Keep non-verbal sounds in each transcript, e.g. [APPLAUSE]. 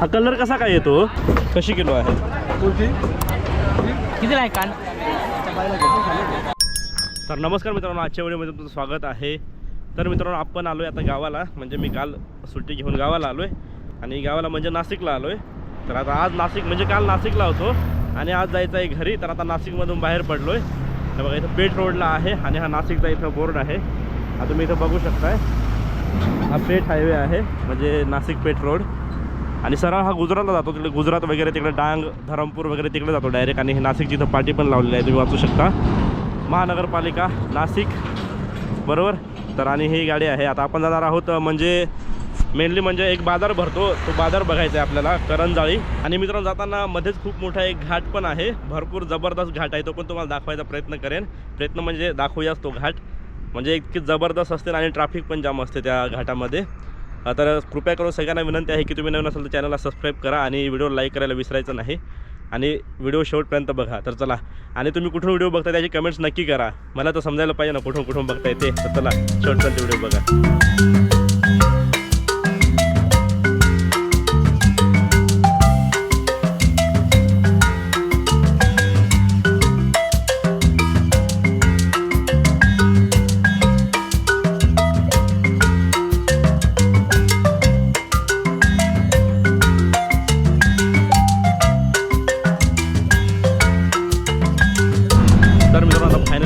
हा कलर कसा काय येतो? कशी किलो आहे? कितीला आहे कान? तर नमस्कार मित्रांनो आजच्या व्हिडिओमध्ये तुमचं स्वागत आहे. तर मित्रांनो आपण आलो आहे आता गावाला. म्हणजे मी काल सुट्टी घेऊन गावाला आलो आहे आणि गावाला म्हणजे नाशिकला आलो आहे तर आता आज नाशिक म्हणजे काल नाशिकला होतो. आणि आज जायचं आहे घरी. तर आता नाशिकमधून बाहेर पडलो आहे तर बघा इथं पेठ रोडला आहे आणि हा नाशिकचा इथं बोर्ड आहे. हा तुम्ही इथं बघू शकताय. हा पेठ हायवे आहे. म्हणजे नाशिक पेठ रोड. आणि सरळ हा गुजरातला जातो. तिकडे गुजरात वगैरे तिकडे डांग धरमपूर वगैरे तिकडे जातो डायरेक्ट आणि हे नाशिक जिथं पाठी पण लावलेली आहे तुम्ही वाचू शकता. महानगरपालिका नाशिक बरोबर? तर आणि ही गाडी आहे. आता आपण जाणार आहोत म्हणजे मेनली म्हणजे एक बाजार भरतो. तो बाजार बघायचा आहे आपल्याला करंजाळी आणि मित्रांनो जाताना मध्येच खूप मोठा एक घाट पण आहे. भरपूर जबरदस्त घाट आहे तो पण तुम्हाला दाखवायचा प्रयत्न करेन. प्रयत्न म्हणजे दाखवूयाच तो घाट. म्हणजे इतकी जबरदस्त असते आणि ट्रॅफिक पण जाम असते त्या घाटामध्ये. तर कृपया करून सगळ्यांना विनंती आहे की तुम्ही नवीन असाल तर चॅनलला सबस्क्राईब करा आणि व्हिडिओ लाईक करायला विसरायचं नाही. आणि व्हिडिओ शेवटपर्यंत बघा. तर चला. आणि तुम्ही कुठून व्हिडिओ बघता त्याची कमेंट्स नक्की करा. मला तर समजायला पाहिजे ना कुठून कुठून बघता येते तर चला शेवटपर्यंत व्हिडिओ बघा.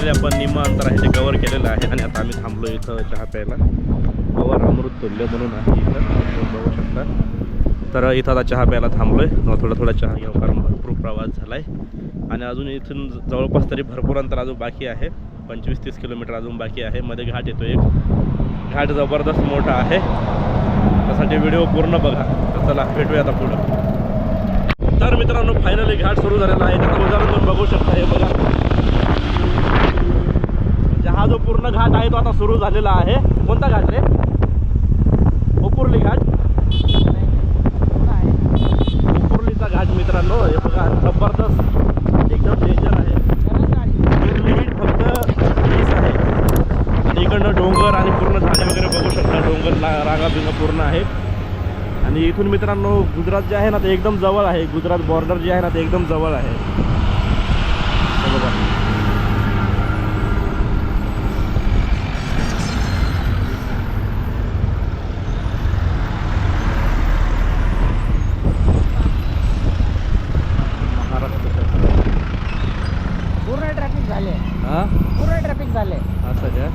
फायनली आपण निम्म अंतर आहे ते कवर केलेलं आहे. आणि आता आम्ही थांबलो इथं चहा प्यायला. पवार अमृत तुल्य म्हणून आहे इथं. बघू शकता. तर इथं आता चहा प्यायला थांबलो आहे थोडा थोडा चहा घेऊ कारण भरपूर प्रवास झाला आहे आणि अजून इथून जवळपास तरी भरपूर अंतर अजून बाकी आहे. पंचवीस तीस किलोमीटर अजून बाकी आहे. मध्ये घाट येतो एक. घाट जबरदस्त मोठा आहे. त्यासाठी व्हिडिओ पूर्ण बघा. तर चला भेटूया आता पुढं. तर मित्रांनो फायनली घाट सुरू झालेला आहे. त्याचा उदाहरण तुम्ही बघू शकता. हे बघा. हा जो पूर्ण घाट आहे तो आता सुरू झालेला आहे. कोणता घाट रे? उपुर्ली घाट? उपुर्लीचा घाट मित्रांनो हे बघा जबरदस्त एकदम डेंजर आहे. लिमिट फक्त वीस आहे. आणि इकडनं डोंगर आणि पूर्ण झाडे वगैरे बघू शकता. डोंगर ला रांगा बिंगा पूर्ण आहे. आणि इथून मित्रांनो गुजरात जे आहे ना ते एकदम जवळ आहे. गुजरात बॉर्डर जे आहे ना ते एकदम जवळ आहे. बघा महाराष्ट्र पूर्ण ट्रॅफिक झाले हा पूर्ण ट्रॅफिक झाले असं का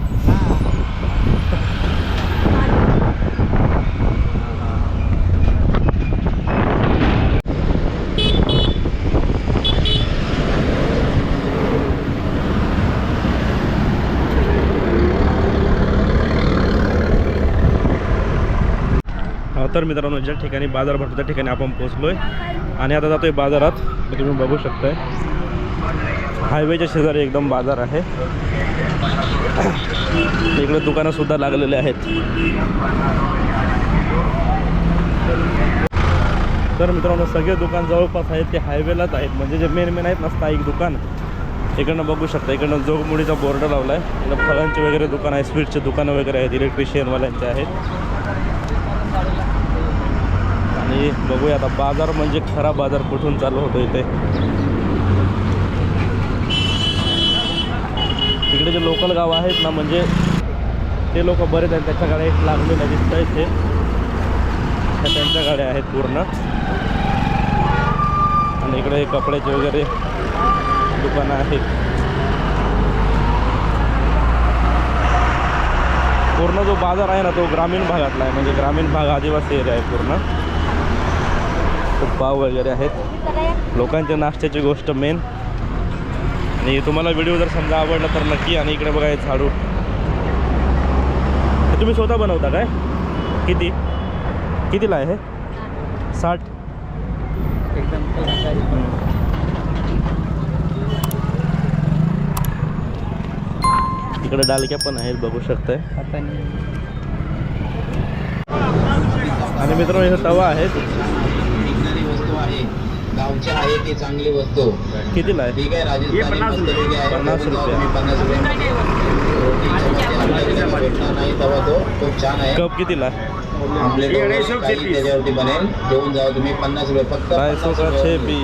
हा, तर मित्रांनो ज्या ठिकाणी बाजार भरतो त्या ठिकाणी आपण पोहोचलोय. आणि आता जातोय बाजारात. तुम्ही बघू शकताय. हायवेच्या शेजारी एकदम बाजार आहे. इकडे दुकानंसुद्धा लागलेले आहेत. तर मित्रांनो सगळे दुकान जवळपास आहेत ते हायवेलाच आहेत. म्हणजे जे मेन मेन आहेत ना स्थायिक दुकान. इकडनं बघू शकता इकडनं जोगमुडीचा बोर्ड लावला आहे इकडं फळांचे वगैरे दुकान आहे स्वीटचे दुकानं वगैरे आहेत इलेक्ट्रिशियनवाल्यांचे आहेत. आणि बघूया आता बाजार म्हणजे खरा बाजार कुठून चालू होतो इथे. इकडे जे लोकल गाव आहेत ना म्हणजे ते लोक बरेच आहेत त्याच्या गाड्या लागलेल्या दिसत आहेत ते त्या त्यांच्या गाड्या आहेत पूर्ण. आणि इकडे कपड्याचे वगैरे दुकानं आहेत पूर्ण जो बाजार आहे ना तो ग्रामीण भागातला आहे म्हणजे ग्रामीण भाग आदिवासी एरिया आहे पूर्ण. पाव वगैरे आहेत. लोकांच्या नाश्त्याची गोष्ट मेन आणि तुम्हाला व्हिडिओ जर समजा आवडला तर नक्की आणि इकडे बघा हे झाडू. हे तुम्ही स्वतः बनवता काय? किती? कितीला आहे हे? साठ. एकदम इकडे डालक्या पण आहेत बघू शकताय. आणि मित्रांनो इथं तवा आहे निघणारी वस्तू आहे गावची आहे ती चांगली वस्तू. कितीला आहे? ठीक आहे राजस्थानी मस्तपैकी आहे पन्नास रुपये. पन्नास रुपये. नाही तेव्हा तो खूप छान आहे. कप कितीला? आमलेट त्याच्यावरती बनेल. घेऊन जाऊ तुम्ही पन्नास रुपये फक्त पन्नास रुपये.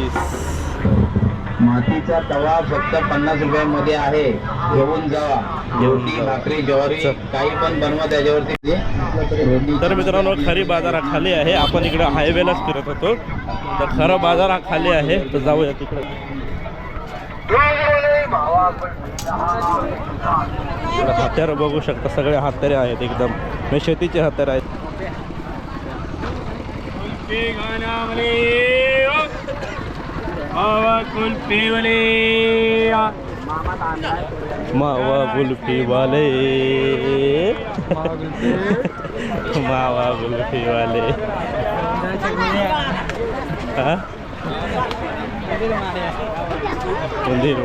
मातीचा तवा फक्त पन्नास रुपयामध्ये आहे. घेऊन जावा. रोटी. भाकरी ज्वारी. काही पण बनवा त्याच्यावरती. तर मित्रांनो खरी बाजार हा खाली आहे. आपण इकडे हायवेलाच फिरत होतो. तर खरा बाजार हा खाली आहे. तर जाऊया तिकडे. हत्यार बघू शकता. सगळे हत्यारे आहेत एकदम. म्हणजे शेतीचे हत्यार आहेत. मावा गुल्फी वाले. मावा गुल्फी वाले. [LAUGHS] हा? उंदीर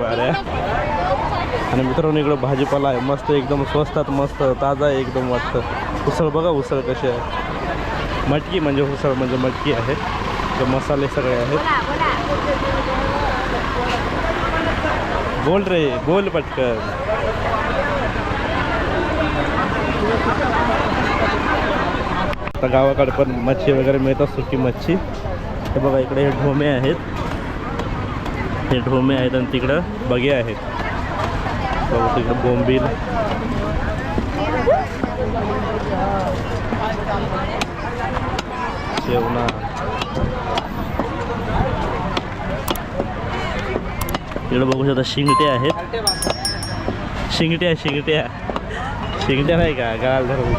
आणि मित्रांनो इकडं भाजीपाला आहे. मस्त एकदम स्वस्तात मस्त ताजा आहे एकदम वाटतं. उसळ बघा उसळ कशी आहे. मटकी म्हणजे उसळ म्हणजे मटकी आहे. ते मसाले सगळे आहेत. बोल रे बोल पटकन. आता गावाकडे पण मच्छी वगैरे मिळतात सुकी मच्छी. हे बघा इकडे हे ढोमे आहेत. हे ढोमे आहेत आणि तिकडं बगे आहेत. बघू तिकडं बोंबील. शेवना इकडं बघू शकता शिंगटे आहेत. शिंगट्या शिंगट्या शिंगट्या नाही का? गाल धरून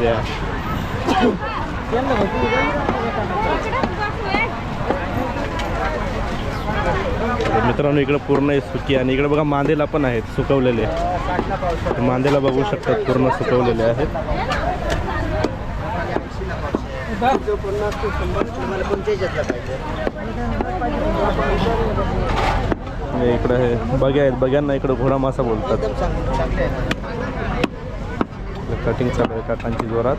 मित्रांनो इकडं पूर्ण आहे सुकी आणि इकडे बघा मांदेला पण आहेत सुकवलेले. मांदेला बघू शकतात पूर्ण सुकवलेले आहेत. इकडं हे बघ्या आहेत बघ्यांना इकडं घोडा मासा बोलतात. कटिंग चालू आहे काकांची जोरात.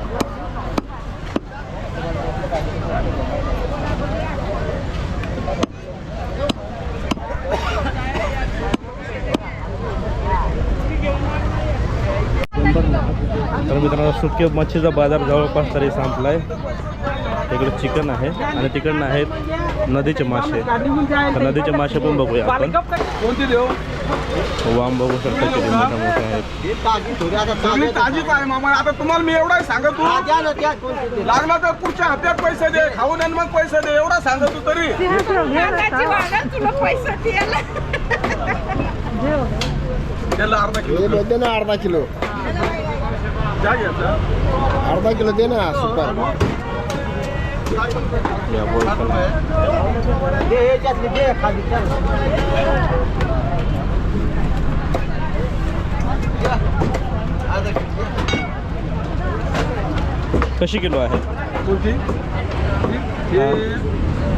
तर मित्रांनो सुके मच्छीचा बाजार जवळपास तरी संपलाय. इकडे चिकन आहे आणि तिकडनं आहेत नदीचे मासे. तर नदीचे मासे पण बघूया आपण. वाम बघू शकता किती मोठे मोठे आहेत. सगळी ताजीच आहे मामा. आता तुम्हाला मी एवढा सांगत. तू लागला तर पुढच्या हप्त्यात पैसे दे खाऊन आणि मग पैसे दे. एवढा सांगत तू तरी पैसा अर्धा किलो. दे ना अर्धा किलो. अर्धा किलो दे ना सुपर. कशी किलो आहे? कोणती?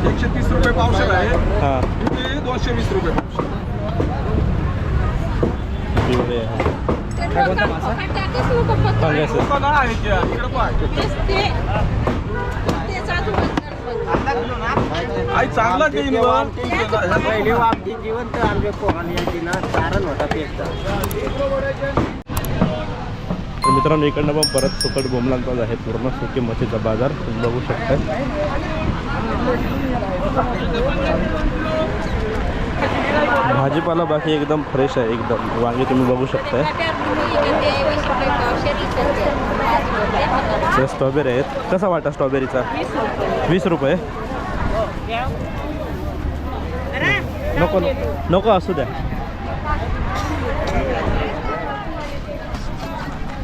एकशे तीस रुपये पावशेर आहे. हां. हे दोनशे वीस रुपये पावशेर. आई चांगला देईन मग. पहिली वामची जिवंत आमच्या पोहान याची ना कारण होता तर मित्रांनो इकडनं पण परत सुकट बोमलांचाच आहे पूर्ण सुकी मच्छीचा बाजार. तुम्ही बघू शकता भाजीपाला बाकी एकदम फ्रेश आहे एकदम. वांगे तुम्ही बघू शकताय. हे स्ट्रॉबेरी आहेत. कसा वाटा स्ट्रॉबेरीचा वीस रुपये. नको नको असू द्या.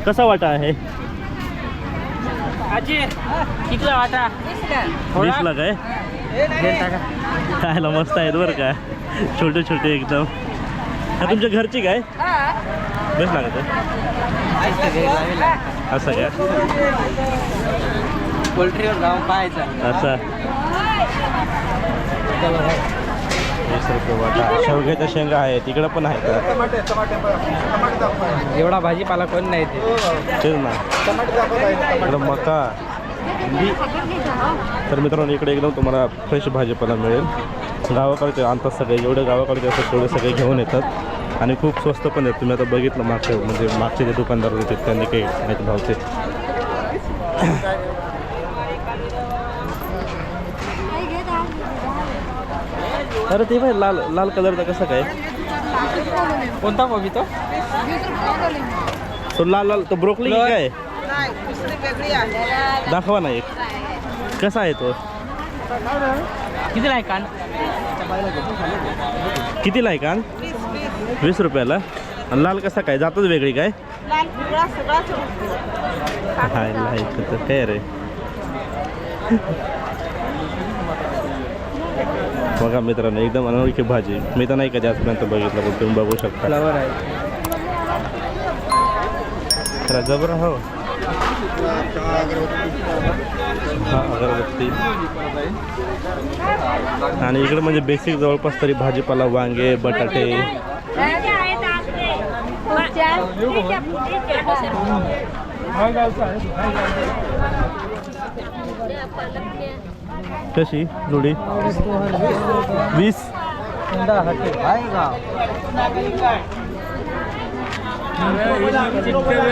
कसा वाटा आहे? आजी कितीला वाटा? वीसला काय? खायला मस्त आहेत बरं का. छोटे छोटे एकदम. हा तुमच्या घरची काय? बेस्ट लागत आहे. असं काय पोल्ट्रीवर जाऊन पाहायचं असा. वीस रुपये वाटा. शेवग्याच्या शेंगा आहेत. इकडं पण आहेत. एवढा भाजीपाला कोण नाही ते. ना. मका. तर मित्रांनो इकडे एकदम तुम्हाला फ्रेश भाजीपाला मिळेल. गावाकडचे आणतात सगळे जेवढे गावाकडचे असतात तेवढे सगळे घेऊन येतात. आणि खूप स्वस्त पण आहेत. तुम्ही आता बघितलं मागच्या म्हणजे मागचे जे दुकानदार होते त्यांनी काही सांगितलं भावचे. अरे ते बाय लाल लाल कलरचा कसं काय? कोणता तो लाल लाल तो ब्रोकली काय? दाखवा ना एक. कसा आहे तो? किती आहे कान? कितीला आहे कान? वीस रुपयाला. आणि लाल कसा काय? जातच वेगळी काय. हाय लाईक तर काय रे? बघा मित्रांनो एकदम अनोळखी भाजी. मी तर नाही कधी आजपर्यंत बघितलं पण तुम्ही बघू शकता. फ्लावर आहे. जबर हो. अगरबत्ती. इकडे म्हणजे बेसिक जवळपास तरी भाजीपाला वांगे बटाटे. कशी जोडी? वीस?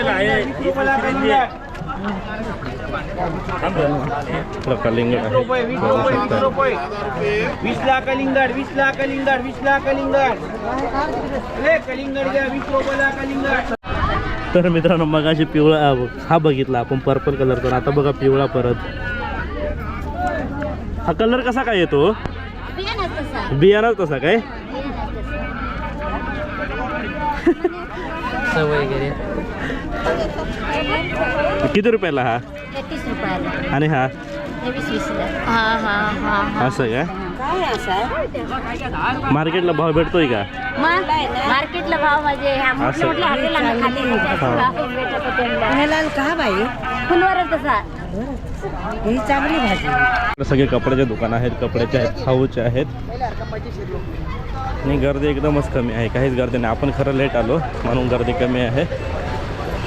आहे. वीस लाख कलिंगड वीस लाख कलिंगड वीस लाख कलिंगड. अरे कलिंगड घ्या वीस रुपयाला कलिंगड. तर मित्रांनो मगाशी पिवळा हा बघ- हा बघितला आपण पर्पल कलरचा आता बघा पिवळा परत. हा कलर कसा काय येतो? बियाणा तसा काय? [LAUGHS] वगैरे. किती रुपयाला हा? एकतीस रुपयाला. आणि हा? हे वीस वीसला हा हा हा हा. असं का? काय असं? आहे? मार्केटला भाव भेटतोय का? मग मार्केटला भाव म्हणजे ह्या असं. मोठ्या मोठ्या हॉटेलला खाली हा. भेटत होते मला. ह्याला का बाई. फुलवरच तसा. ही चांगली भाजी. सगळे कपड्याचे दुकान आहेत कपड्याचे आहेत खाऊचे आहेत. आणि गर्दी एकदमच कमी आहे. काहीच गर्दी नाही. आपण खरं लेट आलो म्हणून गर्दी कमी आहे.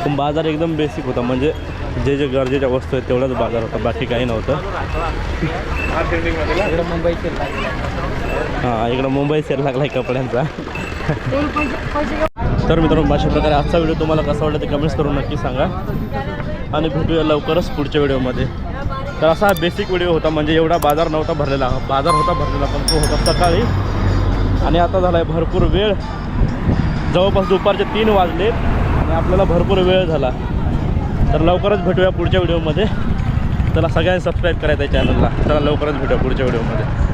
पण बाजार एकदम बेसिक होता. म्हणजे जे जे गरजेच्या वस्तू आहेत तेवढाच बाजार होता. बाकी काही नव्हतं. इकडे मुंबईचे हां इकडं मुंबई सेल लागला आहे कपड्यांचा तर मित्रांनो अशा प्रकारे आजचा व्हिडिओ तुम्हाला कसा वाटला ते कमेंट्स करून नक्की सांगा. आणि भेटूया लवकरच पुढच्या व्हिडिओमध्ये तर असा हा बेसिक व्हिडिओ होता. म्हणजे एवढा बाजार नव्हता भरलेला. बाजार होता भरलेला पण तो होता सकाळी. आणि आता झाला आहे भरपूर वेळ. जवळपास दुपारचे तीन वाजले आणि आपल्याला भरपूर वेळ झाला. तर लवकरच भेटूया पुढच्या व्हिडिओमध्ये. त्याला सगळ्यांनी सबस्क्राईब करायचं आहे चॅनलला त्याला लवकरच भेटूया पुढच्या व्हिडिओमध्ये.